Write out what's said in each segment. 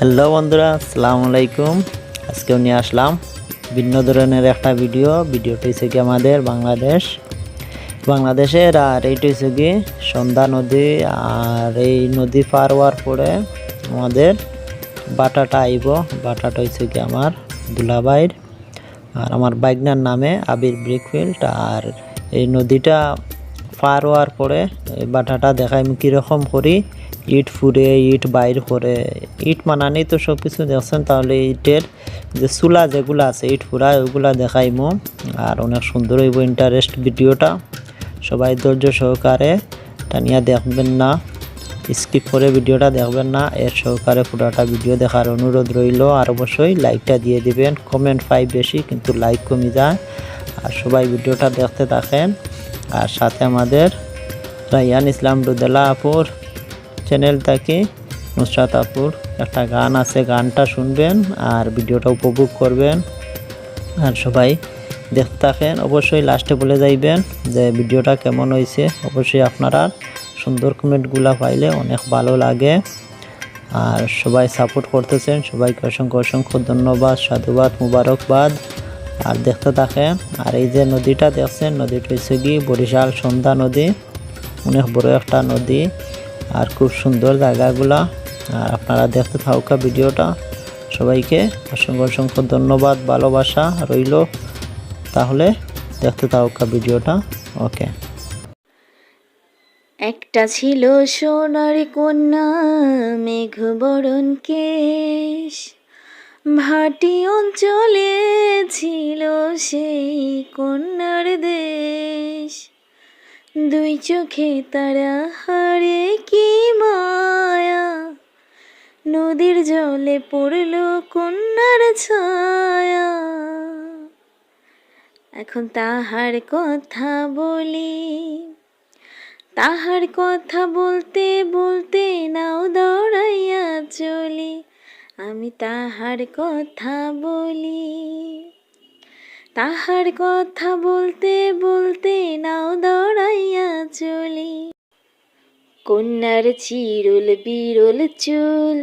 Hello বন্ধুরা, আসসালামু আলাইকুম। আজকেও নিয়ে আসলাম ভিন্ন ধরনের একটা ভিডিও। ভিডিওটা হচ্ছে কি আমাদের বাংলাদেশ। বাংলাদেশের আর এইটা হচ্ছে কি সন্ধ্যা নদী, আর এই নদী পার হওয়ার পরে আমাদের বাটাটা আইব। বাটাটা হচ্ছে কি আমার দুলাবাইর আর আমার বাইকনার নামে আবির ব্রিকফিল্ড। আর এই নদীটা পার হওয়ার পরে এই বাটাটা দেখাই আমি কীরকম করি। ইট ফুরে ইট বাইর করে, ইট মানানি তো সব কিছু দেখছেন, তাহলে ইটের যে চুলা যেগুলো আছে, ইট ফুরা ওগুলা দেখাইমো। আর অনেক সুন্দর হইব ইন্টারেস্ট ভিডিওটা। সবাই ধৈর্য সহকারে টানিয়া দেখবেন না স্কিপ করে ভিডিওটা দেখবেন না। এর সহকারে পুরোটা ভিডিও দেখার অনুরোধ রইল। আর অবশ্যই লাইকটা দিয়ে দিবেন কমেন্ট পাই বেশি, কিন্তু লাইক কমে যায়। আর সবাই ভিডিওটা দেখতে থাকেন। আর সাথে আমাদের রাইয়ান ইসলাম রুদেলা আপুর চ্যানেল থেকে নুসরাত আপুর একটা গান আছে, গানটা শুনবেন আর ভিডিওটা উপভোগ করবেন। আর সবাই দেখতে থাকেন, অবশ্যই লাস্টে বলে যাইবেন যে ভিডিওটা কেমন হয়েছে। অবশ্যই আপনারা সুন্দর কমেন্টগুলো পাইলে অনেক ভালো লাগে। আর সবাই সাপোর্ট করতেছেন, সবাইকে অসংখ্য অসংখ্য ধন্যবাদ, সাধুবাদ, মুবারকবাদ। আর দেখতে থাকেন, আর এই যে নদীটা দেখছেন, নদীটা হচ্ছে কি বরিশাল সন্ধ্যা নদী। অনেক বড় একটা নদী। আর খুব সুন্দর জায়গাগুলা। আর আপনারা দেখতে থাকা ভিডিওটা। সবাইকে অসংখ্য অসংখ্য ধন্যবাদ, ভালোবাসা রইল। তাহলে দেখতে থাকা ভিডিওটা। ওকে। একটা ছিল সোনার কন্যা, মেঘ বরণ কেশ। ভাটি অঞ্চলে ছিল সেই কন্যার দেশ। দুই চোখে তারা হারে কি মায়া। নদীর জলে পড়ল কন্যার ছায়া। এখন তাহার কথা বলি, তাহার কথা বলতে বলতে নাও দৌড়াইয়া চলি। আমি তাহার কথা বলি তাহার কথা বলতে বলতে নাও দৌড়াইয়া চলি। কন্যার চিরুল বিরল চুল,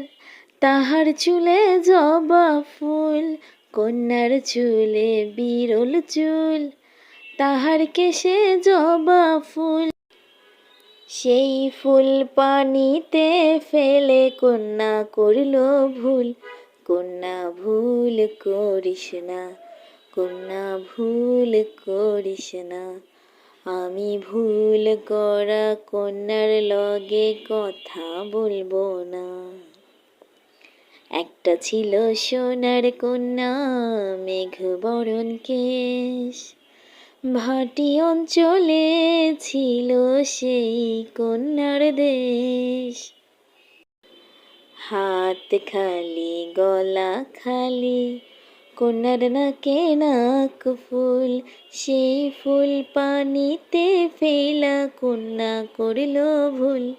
তাহার চুলে জবা ফুল। কন্যার চুলে বিরল চুল, তাহার কেশে জবা ফুল। সেই ফুল পানিতে ফেলে কন্যা করল ভুল, কন্যা ভুল করিস না। কন্যা, ভুল করিস না। আমি ভুল করা কন্যার লগে কথা বলব না। একটা ছিল সোনার কন্যা মেঘ বরণ কেশ। ভাটি অঞ্চলে ছিল সেই কন্যার দেশ। হাত খালি, গলা খালি কন্যার নাকে নাক ফুল সেই ফুল পানিতে ফেলা কন্যা করিল ভুল।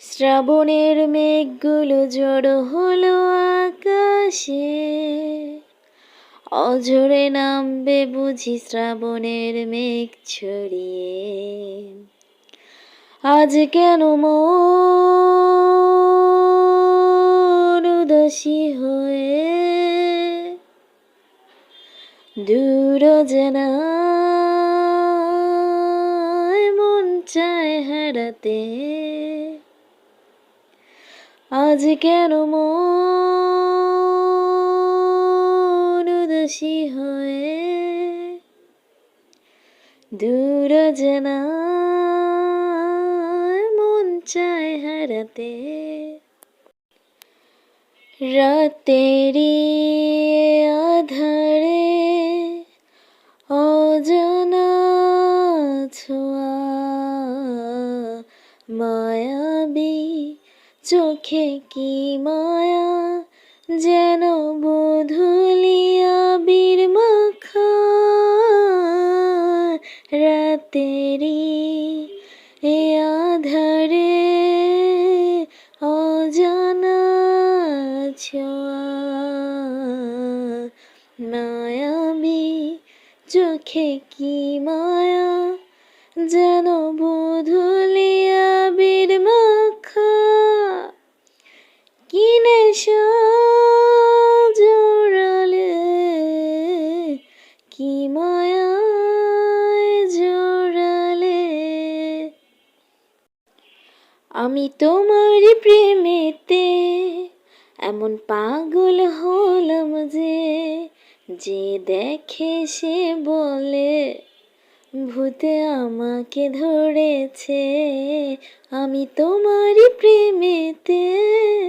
শ্রাবণের মেঘগুলো জড়ো হলো আকাশে। অঝরে নামবে বুঝি শ্রাবণের মেঘ ছড়িয়ে। আজ কেন মন দূর মন চায় হারাতে। আজ কেন মন হয়ে? দূর মন চায় হারাতে। রাতেরি মায়াবী চোখে কি মায়া? যেন বধুলিয়া বীর মাখা রাতেরি এ আধারে অজানা ছোঁয়া। মায়াবী চোখে কি মায়া? যেন বধুলিয়া আমি তোমার প্রেমেতে এমন পাগল হলাম যে যে দেখে সে বলে, ভূতে আমাকে ধরেছে। আমি তোমারই প্রেমেতে